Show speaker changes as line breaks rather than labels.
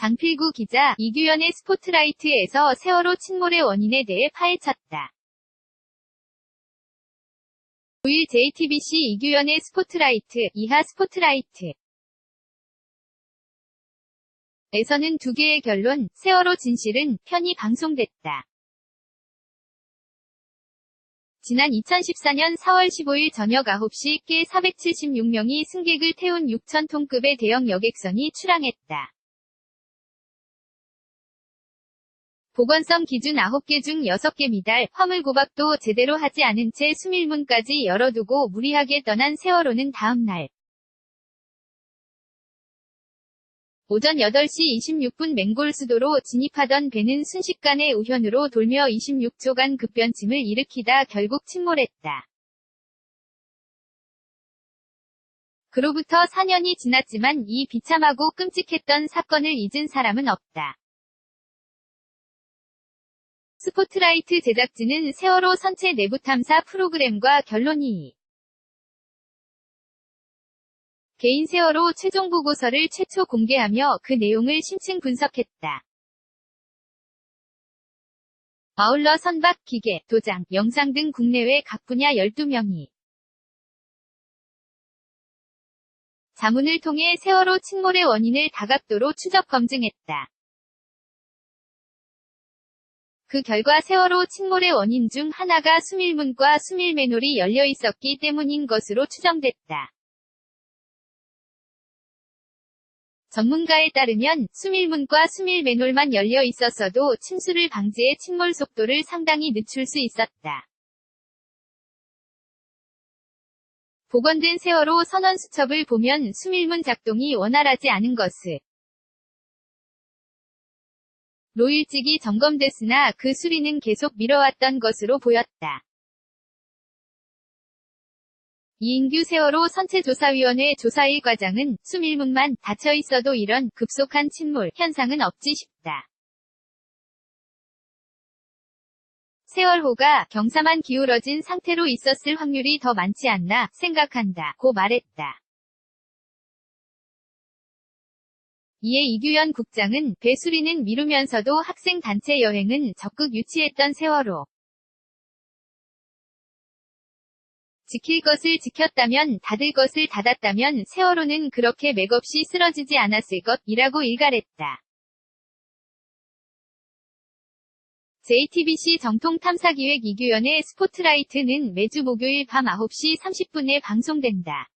장필구 기자, 이규현의 스포트라이트에서 세월호 침몰의 원인에 대해 파헤쳤다. 5일 JTBC 이규현의 스포트라이트, 이하 스포트라이트. 에서는 두 개의 결론, 세월호 진실은 편히 방송됐다. 지난 2014년 4월 15일 저녁 9시 께 476명이 승객을 태운 6,000톤급의 대형 여객선이 출항했다. 보건성 기준 9개 중 6개 미달, 화물 고박도 제대로 하지 않은 채 수밀문까지 열어두고 무리하게 떠난 세월호는 다음날 오전 8시 26분 맹골 수도로 진입하던 배는 순식간에 우현으로 돌며 26초간 급변침을 일으키다 결국 침몰했다. 그로부터 4년이 지났지만 이 비참하고 끔찍했던 사건을 잊은 사람은 없다. 스포트라이트 제작진은 세월호 선체 내부 탐사 프로그램과 결론이 개인 세월호 최종 보고서를 최초 공개하며 그 내용을 심층 분석했다. 아울러 선박, 기계, 도장, 영상 등 국내외 각 분야 12명이 자문을 통해 세월호 침몰의 원인을 다각도로 추적 검증했다. 그 결과 세월호 침몰의 원인 중 하나가 수밀문과 수밀매놀이 열려 있었기 때문인 것으로 추정됐다. 전문가에 따르면 수밀문과 수밀매놀만 열려 있었어도 침수를 방지해 침몰 속도를 상당히 늦출 수 있었다. 복원된 세월호 선원 수첩을 보면 수밀문 작동이 원활하지 않은 것을 로 일찍이 점검됐으나 그 수리는 계속 미뤄왔던 것으로 보였다. 이인규 세월호 선체조사위원회 조사일 과장은 수밀문만 닫혀 있어도 이런 급속한 침몰 현상은 없지 싶다. 세월호가 경사만 기울어진 상태로 있었을 확률이 더 많지 않나 생각한다. 고 말했다. 이에 이규현 국장은 배수리는 미루면서도 학생 단체 여행은 적극 유치했던 세월호. 지킬 것을 지켰다면 닫을 것을 닫았다면 세월호는 그렇게 맥없이 쓰러지지 않았을 것이라고 일갈했다. JTBC 정통탐사기획 이규현의 스포트라이트는 매주 목요일 밤 9시 30분에 방송된다.